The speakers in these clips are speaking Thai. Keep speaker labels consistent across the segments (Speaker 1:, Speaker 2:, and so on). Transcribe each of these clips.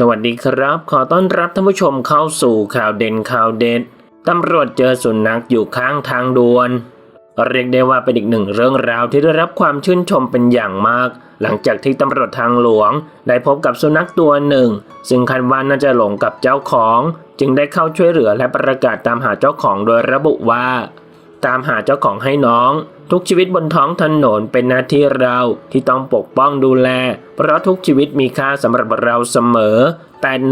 Speaker 1: สวัสดีครับ ขอต้อนรับท่านผู้ชมเข้าสู่ข่าวเด่นข่าวเด็ด ตำรวจเจอสุนัขอยู่ข้างทางด่วน เรียกได้ว่าเป็นอีกหนึ่งเรื่องราวที่ได้รับความชื่นชมเป็นอย่างมาก หลังจากที่ตำรวจทางหลวง ได้พบกับสุนัขตัวหนึ่ง ซึ่งคาดว่าน่าจะหลงกับเจ้าของ จึงได้เข้าช่วยเหลือและประกาศตามหาเจ้าของโดยระบุว่า ตามหาเจ้าของให้น้อง ทุกชีวิตบนท้องถนนเป็นหน้าที่เราที่ต้องปกป้องดูแล เพราะทุกชีวิตมีค่าสำหรับเราเสมอ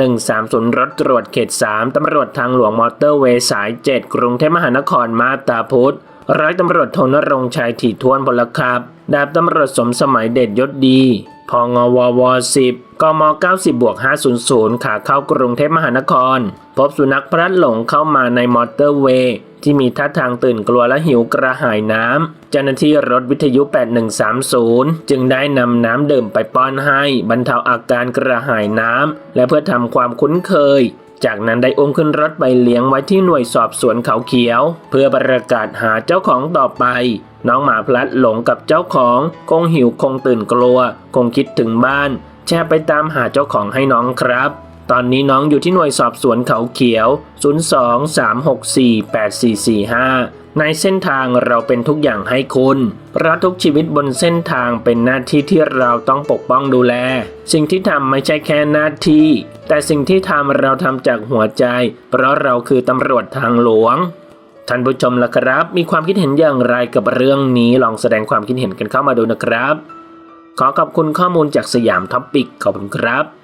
Speaker 1: 8130 รถตรวจเขต 3 ตำรวจทางหลวงมอเตอร์เวย์สาย 7 กรุงเทพมหานครมาตาพุธร้อยตำรวจโทนรงชัยถี่ทวนพลครับดาบตำรวจสมสมัยเด็ดยศดี พงวว 10 กม 90บวก500 ขาเข้ากรุงเทพมหานคร พบสุนัขพลัดหลงเข้ามาในมอเตอร์เวย์ ที่มีท่าทางตื่นกลัวและหิวกระหายน้ำเจ้าหน้าที่รถวิทยุ 8130 จึงได้นำน้ำดื่มไปป้อนให้บรรเทาอาการกระหายน้ำและเพื่อทำความคุ้นเคยจากนั้นได้อุ้มขึ้นรถไปเลี้ยงไว้ที่หน่วยสอบสวนเขาเขียว เพื่อประกาศหาเจ้าของต่อไป น้องหมาพลัดหลงกับเจ้าของ คงหิวคงตื่นกลัว คงคิดถึงบ้าน แชร์ไปตามหาเจ้าของให้น้องครับ ตอนนี้น้องอยู่ที่หน่วยสอบสวนเขาเขียว 02-364-8445 ในเส้นทางเราเป็นทุกอย่างให้คุณเพราะทุกชีวิตบนเส้นทางเป็นหน้าที่ที่เราต้องปกป้องดูแล สิ่งที่ทำไม่ใช่แค่หน้าที่ แต่สิ่งที่ทำเราทำจากหัวใจ เพราะเราคือตำรวจทางหลวงท่านผู้ชมล่ะครับ มีความคิดเห็นอย่างไรกับเรื่องนี้ลองแสดงความคิดเห็นกันเข้ามาดูนะครับ ขอขอบคุณข้อมูลจากสยามท็อปปิกขอบคุณครับ